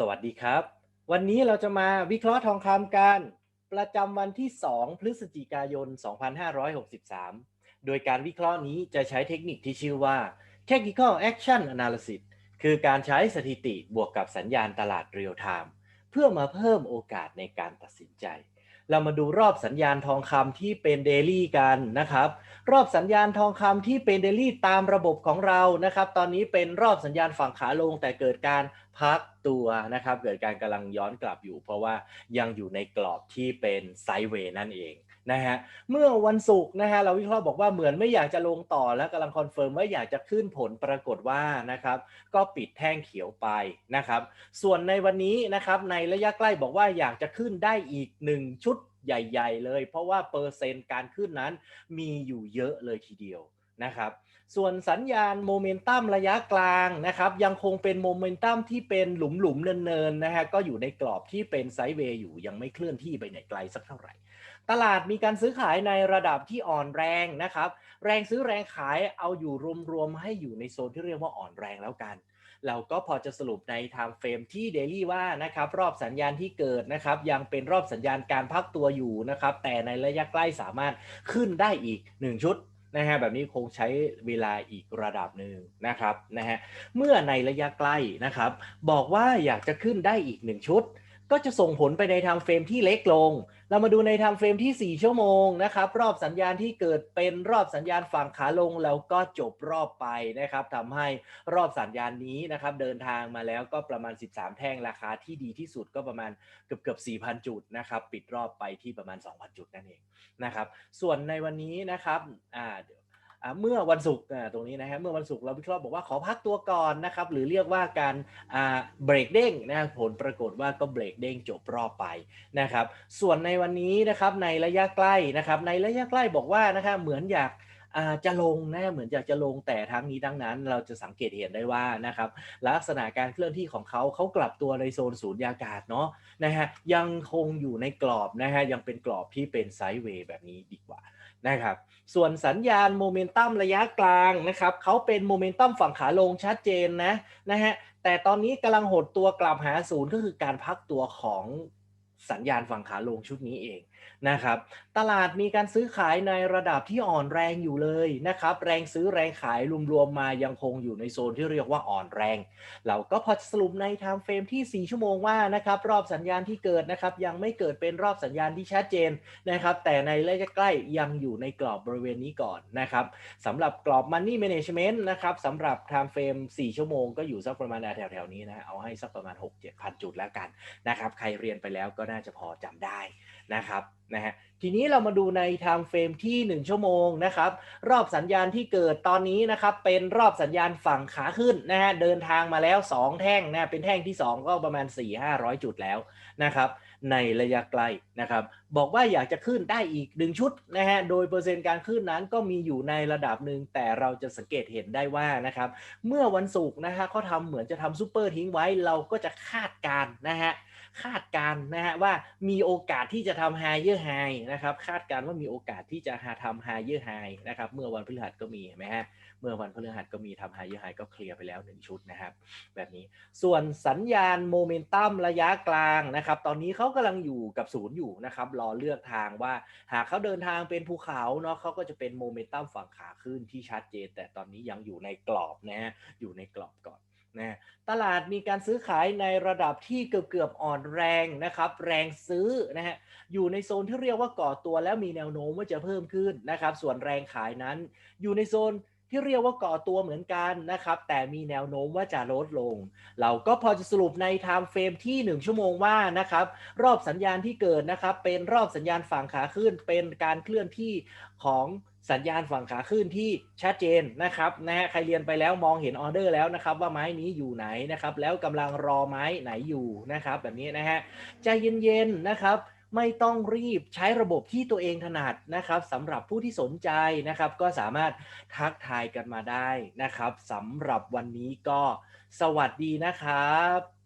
สวัสดีครับ วันนี้เราจะมาวิเคราะห์ทองคำกัน ประจำวันที่ 2 พฤศจิกายน 2563 โดยการวิเคราะห์นี้จะใช้เทคนิคที่ชื่อว่า Technical Action Analysis คือการใช้สถิติบวกกับสัญญาณตลาดเรียลไทม์เพื่อมาเพิ่มโอกาสในการตัดสินใจ เรามาดูรอบสัญญาณทองคำที่เป็นเดลี่กันนะครับ รอบสัญญาณทองคำที่เป็นเดลี่ตามระบบของเรานะครับ ตอนนี้เป็นรอบสัญญาณฝั่งขาลงแต่เกิดการพัก ตัวนะครับเกิดการกำลังย้อนกลับอยู่ เพราะว่ายังอยู่ในกรอบที่เป็นไซด์เวย์นั่นเองนะฮะเมื่อวันศุกร์นะฮะเราวิเคราะห์บอกว่าเหมือนไม่อยากจะลงต่อแล้วกำลังคอนเฟิร์มว่าอยากจะขึ้นผลปรากฏว่านะครับก็ปิดแท่งเขียวไปนะครับส่วนในวันนี้นะครับในระยะใกล้บอกว่าอยากจะขึ้นได้อีก 1 ชุดใหญ่ ๆ เลย เพราะว่าเปอร์เซ็นต์การขึ้นนั้นมีอยู่เยอะเลยทีเดียว นะครับ ส่วนสัญญาณโมเมนตัมระยะกลางนะครับ ยังคงเป็นโมเมนตัมที่เป็นหลุมๆเนินๆนะฮะก็อยู่ในกรอบที่เป็นไซด์เวย์อยู่ยังไม่เคลื่อนที่ไปไหนไกลสักเท่าไหร่ ตลาดมีการซื้อขายในระดับที่อ่อนแรงนะครับ แรงซื้อแรงขายเอาอยู่รวมๆให้อยู่ในโซนที่เรียกว่าอ่อนแรงแล้วกันเราก็พอจะสรุปใน time frame ที่ daily ว่านะครับรอบสัญญาณที่เกิดนะครับยังเป็นรอบสัญญาณการพักตัวอยู่นะครับแต่ในระยะใกล้สามารถขึ้นได้อีก 1 ชุด นะฮะแบบนี้คงใช้เวลาอีกระดับหนึ่งนะครับนะฮะเมื่อในระยะใกล้นะครับ บอกว่าอยากจะขึ้นได้อีกหนึ่งชุด ก็จะส่งผลไปใน time frame ที่เล็กลง เรามาดูใน time frame ที่ 4 ชั่วโมงนะครับ รอบสัญญาณที่เกิดเป็นรอบสัญญาณฝั่งขาลงแล้วก็จบรอบไปนะครับทำให้รอบสัญญาณนี้นะครับ เดินทางมาแล้วก็ประมาณ 13 แท่งราคาที่ดีที่สุดก็ประมาณเกือบเกือบ4,000 จุดนะครับ ปิดรอบไปที่ประมาณ 2,000 จุดนั่นเองนะครับ ส่วนในวันนี้นะครับอ่าเดี๋ยวอ่า เมื่อวันศุกร์ตรงนี้นะฮะเมื่อวันศุกร์เราวิเคราะห์บอกว่าขอพักตัวก่อนนะครับหรือเรียกว่าการเบรกเด้งนะผลปรากฏว่าก็เบรกเด้งจบรอบไปนะครับส่วนในวันนี้นะครับในระยะใกล้นะครับในระยะใกล้บอกว่านะครับเหมือนอยากจะลงนะเหมือนอยากจะลงแต่ทั้งนี้ทั้งนั้น เราจะสังเกตเห็นได้ว่านะครับลักษณะการเคลื่อนที่ของเขาเขากลับตัวในโซนศูนยากาศเนาะนะฮะยังคงอยู่ในกรอบนะฮะยังเป็นกรอบที่เป็นไซด์เวย์แบบนี้ดีกว่านะครับ ส่วนสัญญาณโมเมนตัมระยะกลางนะครับเขาเป็นโมเมนตัมฝั่งขาลงชัดเจนนะนะฮะแต่ตอนนี้กำลังหดตัวกลับหาศูนย์ก็คือการพักตัวของ สัญญาณฝั่งขาลงชุดนี้เองนะครับ ตลาดมีการซื้อขายในระดับที่อ่อนแรงอยู่เลยนะครับ แรงซื้อแรงขายรวมๆมายังคงอยู่ในโซนที่เรียกว่าอ่อนแรง เราก็พอจะสรุปใน time frame ที่ 4 ชั่วโมงว่านะครับ รอบสัญญาณที่เกิดนะครับ ยังไม่เกิดเป็นรอบสัญญาณที่ชัดเจนนะครับ แต่ในระยะใกล้ยังอยู่ในกรอบบริเวณนี้ก่อนนะครับสำหรับกรอบ Money Management นะครับสำหรับ time frame 4ชั่วโมงก็อยู่สักประมาณแถวๆนี้นะเอาให้สักประมาณ 6-7พันจุดแล้วกันนะครับใครเรียนไปแล้วก็น่าจะพอจำได้นะครับนะฮะทีนี้เรามาดูใน time frame ที่ 1 ชั่วโมงนะครับ รอบสัญญาณที่เกิดตอนนี้นะครับเป็นรอบสัญญาณฝั่งขาขึ้นนะฮะเดินทางมาแล้ว 2 แท่งนะเป็นแท่งที่ 2 ก็ประมาณ 4-500 จุดแล้วนะครับในระยะไกลนะครับ บอกว่าอยากจะขึ้นได้อีก 1 ชุดนะฮะโดยเปอร์เซ็นต์การขึ้นนั้นก็มีอยู่ในระดับหนึ่งแต่เราจะสังเกตเห็นได้ว่านะครับเมื่อวันศุกร์นะฮะเขาทำเหมือนจะทำซูเปอร์ทิ้งไว้เราก็จะคาดการณ์นะฮะ คาดการณ์นะฮะว่ามีโอกาสที่จะทำ higher high นะครับคาดการณ์ว่ามีโอกาสที่จะหาทำ higher high นะครับเมื่อวันพฤหัสก็มีเห็นไหมฮะเมื่อวันพฤหัสก็มีทำ higher high ก็เคลียร์ไปแล้ว 1 ชุดนะครับแบบนี้ส่วนสัญญาณโมเมนตัมระยะกลางนะครับตอนนี้เขากำลังอยู่กับศูนย์อยู่นะครับรอเลือกทางว่าหากเขาเดินทางเป็นภูเขาเนาะเขาก็จะเป็นโมเมนตัมฝั่งขาขึ้นที่ชัดเจน แต่ตอนนี้ยังอยู่ในกรอบนะฮะอยู่ในกรอบก่อน นะตลาดมีการซื้อขายในระดับที่เกือบเกือบๆอ่อนแรงนะครับ แรงซื้อนะฮะอยู่ในโซนที่เรียกว่าก่อตัวแล้วมีแนวโน้มว่าจะเพิ่มขึ้นนะครับ ส่วนแรงขายนั้น อยู่ในโซน ที่เรียกว่าก่อตัวเหมือนกันนะครับ แต่มีแนวโน้มว่าจะลดลง เราก็พอจะสรุปใน time frame ที่ 1 ชั่วโมงว่านะครับรอบสัญญาณที่เกิดนะครับเป็นรอบสัญญาณฝั่งขาขึ้น เป็นการเคลื่อนที่ของสัญญาณฝั่งขาขึ้นที่ชัดเจนนะครับนะฮะใครเรียนไปแล้วมองเห็นออเดอร์แล้วนะครับว่าไม้นี้อยู่ไหนนะครับแล้วกำลังรอไม้ไหนอยู่นะครับแบบนี้นะฮะใจเย็นๆนะครับ ไม่ต้องรีบใช้ระบบที่ตัวเองถนัดนะครับสำหรับผู้ที่สนใจนะครับ ก็สามารถทักทายกันมาได้นะครับสำหรับวันนี้ก็สวัสดีนะครับ